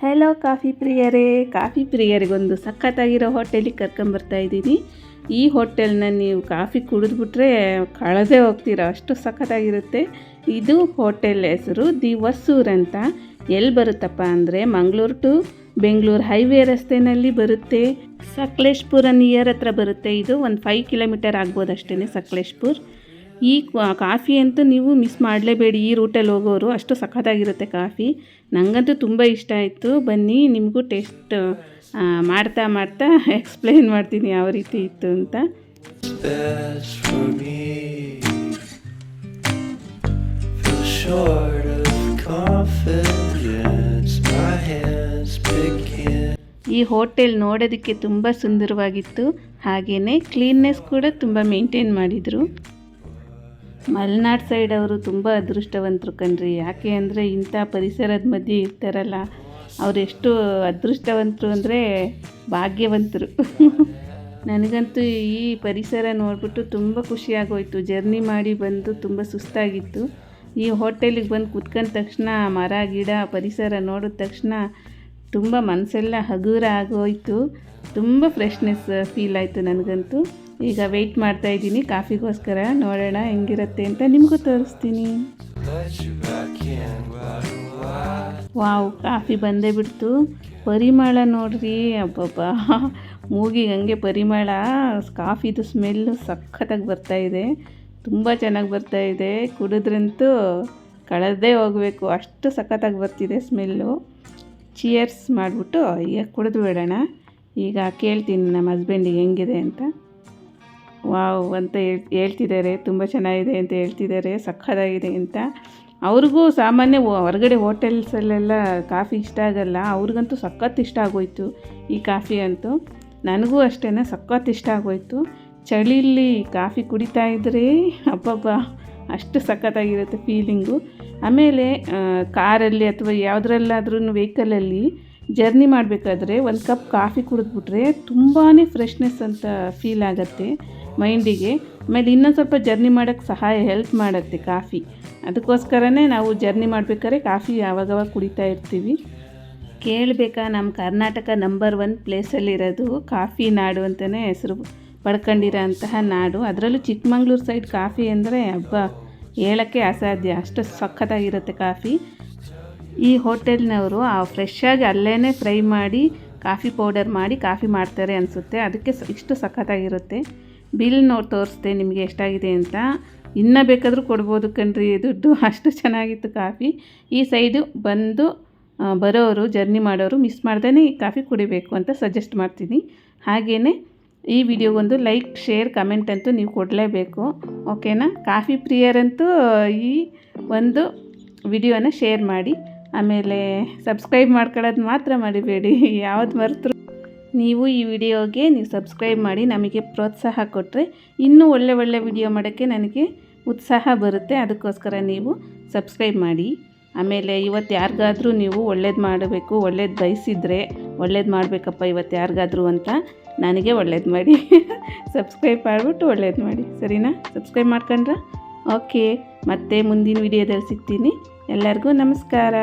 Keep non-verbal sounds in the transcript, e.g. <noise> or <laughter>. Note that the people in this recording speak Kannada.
ಹೆಲೋ ಕಾಫಿ ಪ್ರಿಯರೇ. ಕಾಫಿ ಪ್ರಿಯರಿಗೊಂದು ಸಖತ್ತಾಗಿರೋ ಹೋಟೆಲಿಗೆ ಕರ್ಕೊಂಬರ್ತಾ ಇದ್ದೀನಿ. ಈ ಹೋಟೆಲ್ನ ನೀವು ಕಾಫಿ ಕುಡಿದ್ಬಿಟ್ರೆ ಕಳೆದೇ ಹೋಗ್ತೀರ? ಅಷ್ಟು ಸಖತ್ತಾಗಿರುತ್ತೆ. ಇದು ಹೋಟೆಲ್ ಹೆಸರು, ದಿ ವಸೂರ್ ಅಂತ. ಎಲ್ಲಿ ಬರುತ್ತಪ್ಪ ಅಂದರೆ ಮಂಗಳೂರು ಟು ಬೆಂಗಳೂರು ಹೈವೇ ರಸ್ತೆನಲ್ಲಿ ಬರುತ್ತೆ. ಸಕಲೇಶ್ಪುರ ನಿಯರ್ ಹತ್ರ ಬರುತ್ತೆ. ಇದು ಒಂದು ಫೈವ್ ಕಿಲೋಮೀಟರ್ ಆಗ್ಬೋದು ಅಷ್ಟೇ ಸಕಲೇಶ್ಪುರ್. ಈ ಕಾಫಿ ಅಂತೂ ನೀವು ಮಿಸ್ ಮಾಡಲೇಬೇಡಿ. ಈ ರೂಟಲ್ಲಿ ಹೋಗೋರು ಅಷ್ಟು ಸಖತ್ತಾಗಿರುತ್ತೆ ಕಾಫಿ. ನನಗಂತೂ ತುಂಬ ಇಷ್ಟ ಆಯಿತು. ಬನ್ನಿ, ನಿಮಗೂ ಟೇಸ್ಟ್ ಮಾಡ್ತಾ ಮಾಡ್ತಾ ಎಕ್ಸ್ಪ್ಲೈನ್ ಮಾಡ್ತೀನಿ ಯಾವ ರೀತಿ ಇತ್ತು ಅಂತ. ಈ ಹೋಟೆಲ್ ನೋಡೋದಕ್ಕೆ ತುಂಬ ಸುಂದರವಾಗಿತ್ತು. ಹಾಗೆಯೇ ಕ್ಲೀನ್ನೆಸ್ ಕೂಡ ತುಂಬ ಮೇಂಟೈನ್ ಮಾಡಿದರು. ಮಲೆನಾಡು ಸೈಡ್ ಅವರು ತುಂಬ ಅದೃಷ್ಟವಂತರು ಕಣ್ರಿ. ಯಾಕೆ ಅಂದರೆ ಇಂಥ ಪರಿಸರದ ಮಧ್ಯೆ ಇರ್ತಾರಲ್ಲ ಅವರೆಷ್ಟು ಅದೃಷ್ಟವಂತರು ಅಂದರೆ ಭಾಗ್ಯವಂತರು. ನನಗಂತೂ ಈ ಪರಿಸರ ನೋಡಿಬಿಟ್ಟು ತುಂಬ ಖುಷಿಯಾಗೋಯಿತು ಜರ್ನಿ ಮಾಡಿ ಬಂದು ತುಂಬ ಸುಸ್ತಾಗಿತ್ತು. ಈ ಹೋಟೆಲಿಗೆ ಬಂದು ಕುತ್ಕೊಂಡ ತಕ್ಷಣ ಮರ, ಗಿಡ, ಪರಿಸರ ನೋಡಿದ ತಕ್ಷಣ ತುಂಬ ಮನಸ್ಸೆಲ್ಲ ಹಗುರ ಆಗೋಯ್ತು. ತುಂಬ ಫ್ರೆಶ್ನೆಸ್ ಫೀಲ್ ಆಯಿತು ನನಗಂತೂ. ಈಗ ವೆಯ್ಟ್ ಮಾಡ್ತಾ ಇದ್ದೀನಿ. ಕಾಫಿಗೋಸ್ಕರ ನೋಡೋಣ ಹೆಂಗಿರುತ್ತೆ ಅಂತ ನಿಮಗೂ ತೋರಿಸ್ತೀನಿ? ವಾವ್, ಕಾಫಿ ಬಂದೇ ಬಿಡ್ತು. ಪರಿಮಳ ನೋಡ್ರಿ, ಅಬ್ಬಬ್ಬ. ಮೂಗಿ ಹಂಗೆ ಪರಿಮಳ. ಕಾಫಿದು ಸ್ಮೆಲ್ ಸಖತ್ತಾಗಿ ಇದೆ. ತುಂಬ ಚೆನ್ನಾಗಿ ಬರ್ತಾ ಇದೆ. ಕುಡಿದ್ರಂತೂ ಕಳೆದೇ ಹೋಗಬೇಕು. ಅಷ್ಟು ಸಖತ್ತಾಗಿ ಬರ್ತಿದೆ ಸ್ಮೆಲ್ಲು ಚಿಯರ್ಸ್ ಮಾಡಿಬಿಟ್ಟು ಈಗ ಕುಡಿದು ಬಿಡೋಣ. ಈಗ ಕೇಳ್ತೀನಿ ನಮ್ಮ ಹಸ್ಬೆಂಡಿಗೆ ಹೆಂಗಿದೆ ಅಂತ. ವಾವ್ ಅಂತ ಹೇಳ್, ಹೇಳ್ತಿದ್ದಾರೆ, ತುಂಬ ಚೆನ್ನಾಗಿದೆ ಅಂತ ಹೇಳ್ತಿದ್ದಾರೆ, ಸಖತ್ತಾಗಿದೆ ಅಂತ. ಅವ್ರಿಗೂ ಸಾಮಾನ್ಯ ಹೊರಗಡೆ ಹೋಟೆಲ್ಸಲ್ಲೆಲ್ಲ ಕಾಫಿ ಇಷ್ಟ ಆಗಲ್ಲ, ಅವ್ರಿಗಂತೂ ಸಖತ್ ಇಷ್ಟ ಆಗೋಯ್ತು ಈ ಕಾಫಿ ಅಂತೂ. ನನಗೂ ಅಷ್ಟೇ ಸಖತ್ ಇಷ್ಟ ಆಗೋಯ್ತು. ಚಳಿಲಿ ಕಾಫಿ ಕುಡಿತಾ ಇದ್ದರೆ ಅಬ್ಬಬ್ಬ, ಅಷ್ಟು ಸಖತ್ತಾಗಿರುತ್ತೆ ಫೀಲಿಂಗು ಆಮೇಲೆ ಕಾರಲ್ಲಿ ಅಥವಾ ಯಾವುದ್ರಲ್ಲಾದ್ರೂ ವೆಹಿಕಲಲ್ಲಿ ಜರ್ನಿ ಮಾಡಬೇಕಾದ್ರೆ ಒಂದು ಕಪ್ ಕಾಫಿ ಕುಡಿದ್ಬಿಟ್ರೆ ತುಂಬಾ ಫ್ರೆಶ್ನೆಸ್ ಅಂತ ಫೀಲ್ ಆಗುತ್ತೆ ಮೈಂಡಿಗೆ. ಆಮೇಲೆ ಇನ್ನೊಂದು ಸ್ವಲ್ಪ ಜರ್ನಿ ಮಾಡೋಕ್ಕೆ ಸಹಾಯ, ಹೆಲ್ಪ್ ಮಾಡುತ್ತೆ ಕಾಫಿ. ಅದಕ್ಕೋಸ್ಕರನೇ ನಾವು ಜರ್ನಿ ಮಾಡಬೇಕಾದ್ರೆ ಕಾಫಿ ಯಾವಾಗವಾಗ ಕುಡಿತಾ ಇರ್ತೀವಿ. ಕೇಳಬೇಕಾ, ನಮ್ಮ ಕರ್ನಾಟಕ ನಂಬರ್ ಒನ್ ಪ್ಲೇಸಲ್ಲಿರೋದು ಕಾಫಿ ನಾಡು ಅಂತಲೇ ಹೆಸರು ಪಡ್ಕೊಂಡಿರೋ ಅಂತಹ ನಾಡು. ಅದರಲ್ಲೂ ಚಿಕ್ಕಮಂಗ್ಳೂರು ಸೈಡ್ ಕಾಫಿ ಅಂದರೆ ಹಬ್ಬ ಹೇಳೋಕ್ಕೆ ಅಸಾಧ್ಯ. ಅಷ್ಟು ಸಖತ್ತಾಗಿರುತ್ತೆ ಕಾಫಿ. ಈ ಹೋಟೆಲ್ನವರು ಆ ಫ್ರೆಶ್ಶಾಗಿ ಅಲ್ಲೇ ಫ್ರೈ ಮಾಡಿ, ಕಾಫಿ ಪೌಡರ್ ಮಾಡಿ ಕಾಫಿ ಮಾಡ್ತಾರೆ ಅನಿಸುತ್ತೆ. ಅದಕ್ಕೆ ಇಷ್ಟು ಸಖತ್ತಾಗಿರುತ್ತೆ ಬಿಲ್ ನೋಡಿ ತೋರಿಸ್ದೆ ನಿಮಗೆ ಎಷ್ಟಾಗಿದೆ ಅಂತ. ಇನ್ನೂ ಬೇಕಾದರೂ ಕೊಡ್ಬೋದು ಕಣ್ರಿ ದುಡ್ಡು. <laughs> ಅಷ್ಟು ಚೆನ್ನಾಗಿತ್ತು ಕಾಫಿ. ಈ ಸೈಡು ಬಂದು ಬರೋರು, ಜರ್ನಿ ಮಾಡೋರು ಮಿಸ್ ಮಾಡ್ದೇ ಈ ಕಾಫಿ ಕುಡಿಬೇಕು ಅಂತ ಸಜೆಸ್ಟ್ ಮಾಡ್ತೀನಿ. ಹಾಗೆಯೇ ಈ ವಿಡಿಯೋಗೊಂದು ಲೈಕ್, ಶೇರ್, ಕಮೆಂಟ್ ಅಂತೂ ನೀವು ಕೊಡಲೇಬೇಕು. ಓಕೆನಾ? ಕಾಫಿ ಪ್ರಿಯರಂತೂ ಈ ಒಂದು ವಿಡಿಯೋನ ಶೇರ್ ಮಾಡಿ. ಆಮೇಲೆ ಸಬ್ಸ್ಕ್ರೈಬ್ ಮಾಡ್ಕೊಳ್ಳೋದು ಮಾತ್ರ ಮಾಡಿಬೇಡಿ ಯಾವ್ದು ಮರೆತರು. ನೀವು ಈ ವಿಡಿಯೋಗೆ ನೀವು ಸಬ್ಸ್ಕ್ರೈಬ್ ಮಾಡಿ ನಮಗೆ ಪ್ರೋತ್ಸಾಹ ಕೊಟ್ಟರೆ ಇನ್ನೂ ಒಳ್ಳೆ ಒಳ್ಳೆ ವಿಡಿಯೋ ಮಾಡೋಕ್ಕೆ ನನಗೆ ಉತ್ಸಾಹ ಬರುತ್ತೆ. ಅದಕ್ಕೋಸ್ಕರ ನೀವು ಸಬ್ಸ್ಕ್ರೈಬ್ ಮಾಡಿ. ಆಮೇಲೆ ಇವತ್ತು ಯಾರಿಗಾದರೂ ನೀವು ಒಳ್ಳೇದು ಮಾಡಬೇಕು, ಒಳ್ಳೇದು ಬಯಸಿದ್ರೆ ಒಳ್ಳೇದು ಮಾಡಬೇಕಪ್ಪ ಇವತ್ತು ಯಾರಿಗಾದ್ರೂ ಅಂತ ನನಗೆ ಒಳ್ಳೇದು ಮಾಡಿ. <laughs> ಸಬ್ಸ್ಕ್ರೈಬ್ ಮಾಡಿಬಿಟ್ಟು ಒಳ್ಳೇದು ಮಾಡಿ. ಸರಿನಾ? ಸಬ್ಸ್ಕ್ರೈಬ್ ಮಾಡ್ಕೊಂಡ್ರ? ಓಕೆ ಮತ್ತೆ ಮುಂದಿನ ವಿಡಿಯೋದಲ್ಲಿ ಸಿಗ್ತೀನಿ. ಎಲ್ಲರಿಗೂ ನಮಸ್ಕಾರ.